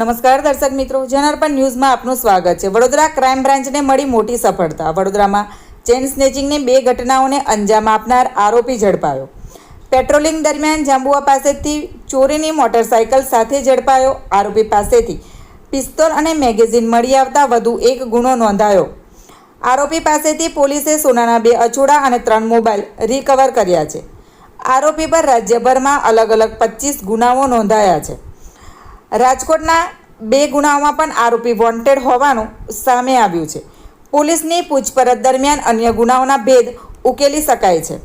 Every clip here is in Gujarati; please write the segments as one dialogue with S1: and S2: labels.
S1: નમસ્કાર દર્શક મિત્રો, જનાર્પણ ન્યૂઝમાં આપનું સ્વાગત છે. વડોદરા ક્રાઇમ બ્રાન્ચને મળી મોટી સફળતા. વડોદરામાં ચેન સ્નેચિંગની બે ઘટનાઓને અંજામ આપનાર આરોપી ઝડપાયો. પેટ્રોલિંગ દરમિયાન જાંબુઆ પાસેથી ચોરીની મોટરસાયકલ સાથે ઝડપાયો આરોપી પાસેથી. પિસ્તોલ અને મેગેઝિન મળી આવતા વધુ એક ગુનો નોંધાયો. આરોપી પાસેથી પોલીસે સોનાના બે અછોડા અને ત્રણ મોબાઈલ રિકવર કર્યા છે. આરોપી પર રાજ્યભરમાં અલગ અલગ પચીસ ગુનાઓ નોંધાયા છે. રાજકોટના બે ગુનાઓમાં પણ આરોપી વોન્ટેડ હોવાનું સામે આવ્યું છે. પોલીસની પૂછપરછ દરમિયાન અન્ય ગુનાઓના ભેદ ઉકેલી શકાય છે.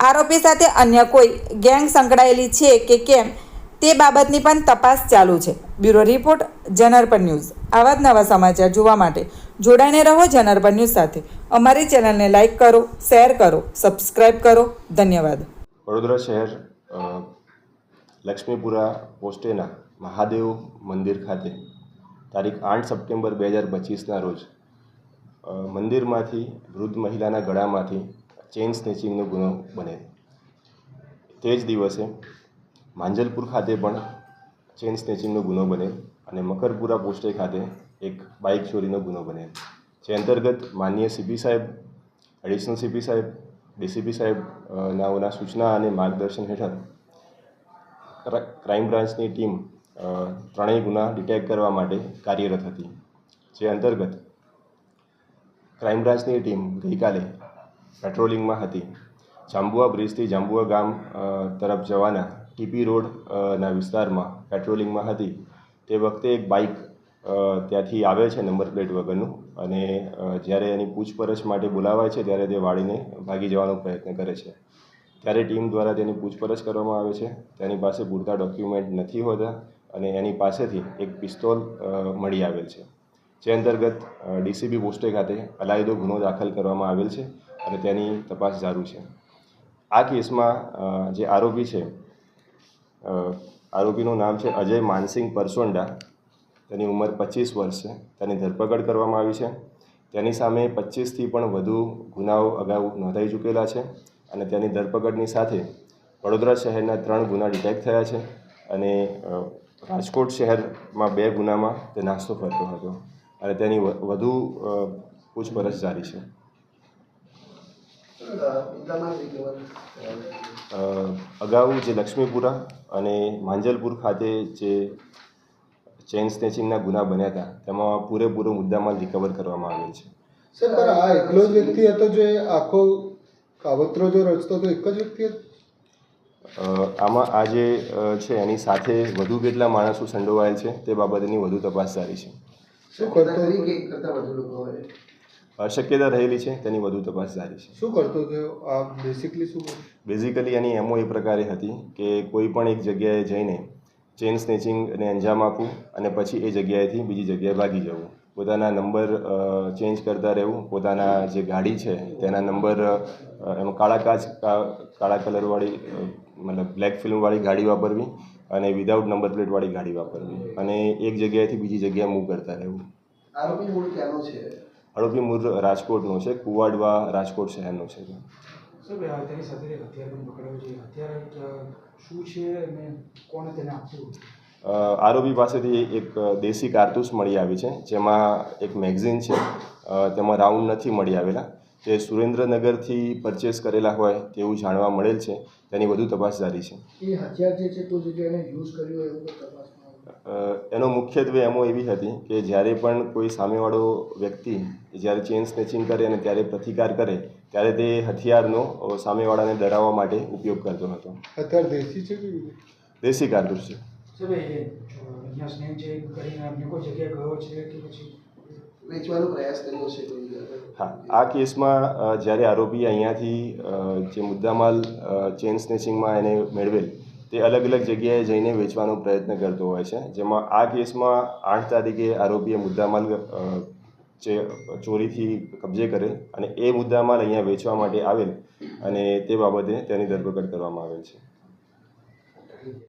S1: આરોપી સાથે અન્ય કોઈ ગેંગ સંકળાયેલી છે કે કેમ તે બાબતની પણ તપાસ ચાલુ છે. બ્યુરો રિપોર્ટ જનરપર ન્યૂઝ. આવા જ નવા સમાચાર જોવા માટે જોડાઈને રહો જનરપર ન્યૂઝ સાથે. અમારી ચેનલને લાઇક કરો, શેર કરો સબસ્ક્રાઈબ કરો. ધન્યવાદ.
S2: વડોદરા શહેર લક્ષ્મીપુરા પોસ્ટેના મહાદેવ મંદિર ખાતે તારીખ આઠ સપ્ટેમ્બર બે હજાર પચીસના રોજ મંદિરમાંથી વૃદ્ધ મહિલાના ગળામાંથી ચેઇન સ્નેચિંગનો ગુનો બને. તે જ દિવસે માંજલપુર ખાતે પણ ચેઇન સ્નેચિંગનો ગુનો બને અને મકરપુરા પોસ્ટે ખાતે એક બાઇક ચોરીનો ગુનો બને. જે અંતર્ગત માનનીય સીપી સાહેબ, એડિશનલ સીપી સાહેબ, ડીસીપી સાહેબ નાઓના સૂચના અને માર્ગદર્શન હેઠળ ક્રાઇમ બ્રાન્ચની ટીમ ત્રણેય ગુના ડિટેક્ટ કરવા માટે કાર્યરત હતી, જે અંતર્ગત ક્રાઇમ બ્રાન્ચની ટીમ ગઈકાલે પેટ્રોલિંગમાં હતી. જાંબુઆ બ્રિજથી જાંબુઆ ગામ તરફ જવાના ટીપી રોડના વિસ્તારમાં પેટ્રોલિંગમાં હતી. તે વખતે એક બાઇક ત્યાંથી આવે છે નંબર પ્લેટ વગરનું અને જ્યારે એની પૂછપરછ માટે બોલાવાય છે, ત્યારે તે વાળીને ભાગી જવાનો પ્રયત્ન કરે છે. ત્યારે ટીમ દ્વારા તેની પૂછપરછ કરવામાં આવે છે. તેની પાસે પૂરતા ડોક્યુમેન્ટ નથી હોતા અને એની પાસેથી એક પિસ્તોલ મળી આવેલ છે. જે અંતર્ગત ડીસીબી પોસ્ટે ખાતે અલાયદો ગુનો દાખલ કરવામાં આવેલ છે અને તેની તપાસ ચાલુ છે. આ કેસમાં જે આરોપી છે આરોપીનું નામ છે અજય માનસિંગ પરસોંડા. તેની ઉંમર પચીસ વર્ષ છે. તેની ધરપકડ કરવામાં આવી છે. તેની સામે પચીસથી પણ વધુ ગુનાઓ અગાઉ નોંધાઈ ચૂકેલા છે. અને તેની ધરપકડની સાથે વડોદરા શહેરના ત્રણ ગુના ડિટેક્ટ થયા છે અને રાજકોટ શહેરમાં બે ગુનામાં તે નાસ્તો કરતો હતો અને તેની વધુ પૂછપરછ જારી છે. અગાઉ જે લક્ષ્મીપુરા અને માંજલપુર ખાતે જે ચેઇન સ્નેચિંગના ગુના બન્યા હતા, તેમાં પૂરેપૂરો મુદ્દામાલ રિકવર કરવામાં આવેલ છે.
S3: સર આ એકલો જ વ્યક્તિ હતો જે આખો કાવતરો જો રચતો તો એક જ વ્યક્તિ
S2: આમાં આ જે છે એની સાથે વધુ કેટલા માણસો સંડોવાયેલ છે તે બાબતની વધુ તપાસ જારી છે.
S3: શું કરતો
S4: કરતા વધુ લોકો
S2: શક્યતા રહેલી છે તેની વધુ તપાસ જારી છે.
S3: શું કરતો થયો આ બેસિકલી શું
S2: બેઝિકલી એની એમઓ એ પ્રકારે હતી કે કોઈ પણ એક જગ્યાએ જઈને ચેન સ્નેચિંગને અંજામ આપવું અને પછી એ જગ્યાએથી બીજી જગ્યાએ ભાગી જવું. પોતાના નંબર ચેન્જ કરતા રહેવું. પોતાના જે ગાડી છે તેના નંબર એમાં કાળા કાચ કાળા કલરવાળી મતલબ બ્લેક ફિલ્મવાળી ગાડી વાપરવી અને વિધાઉટ નંબર પ્લેટવાળી ગાડી વાપરવી. અને એક જગ્યાએથી બીજી જગ્યાએ મૂવ કરતા રહેવું.
S4: આરોપી મૂળ ક્યાંનો છે?
S2: આરોપી મૂળ રાજકોટનો છે. કુવાડવા રાજકોટ શહેરનો છે.
S5: સર તેની સાથે હથિયાર પણ પકડાયું છે. હથિયાર શું છે અને કોણે તેને આપ્યું?
S2: આરોપી પાસેથી એક દેશી કારતૂસ મળી આવી છે જેમાં એક મેગઝીન છે તેમાં રાઉન્ડ નથી મળી આવેલા. તે સુરેન્દ્રનગરથી પરચેસ કરેલા હોય તેવું જાણવા મળેલ છે તેની વધુ તપાસ જારી છે.
S4: એ હથિયાર જે છે કોઈ જગ્યાએ યુઝ કર્યું એવું કોઈ
S2: એનો મુખ્યત્વે એમો એવી હતી કે જ્યારે પણ કોઈ સામેવાળો વ્યક્તિ જ્યારે ચેન સ્નેચિંગ કરે અને ત્યારે પ્રતિકાર કરે ત્યારે તે હથિયારનો સામેવાળાને ડરાવવા માટે ઉપયોગ કરતો હતો.
S3: હથિયાર દેશી છે
S2: દેશી કારતૂસ છે.
S5: સર ભાઈ અહીંયા સ્નેહ છે કરીને અન્ય કોઈ જગ્યાએ ગયો છે કે પછી
S4: વેચવાનો પ્રયાસ કર્યો છે કોઈ
S2: હા આ કેસમાં જ્યારે આરોપી અહીંયાથી જે મુદ્દામાલ ચેન સ્નેચિંગમાં એને મેળવેલ તે અલગ અલગ જગ્યાએ જઈને વેચવાનો પ્રયત્ન કરતો હોય છે. જેમાં આ કેસમાં આઠ તારીખે આરોપીએ મુદ્દામાલ જે ચોરીથી કબજે કરેલ અને એ મુદ્દામાલ અહીંયા વેચવા માટે આવેલ અને તે બાબતે તેની ધરપકડ કરવામાં આવેલ છે.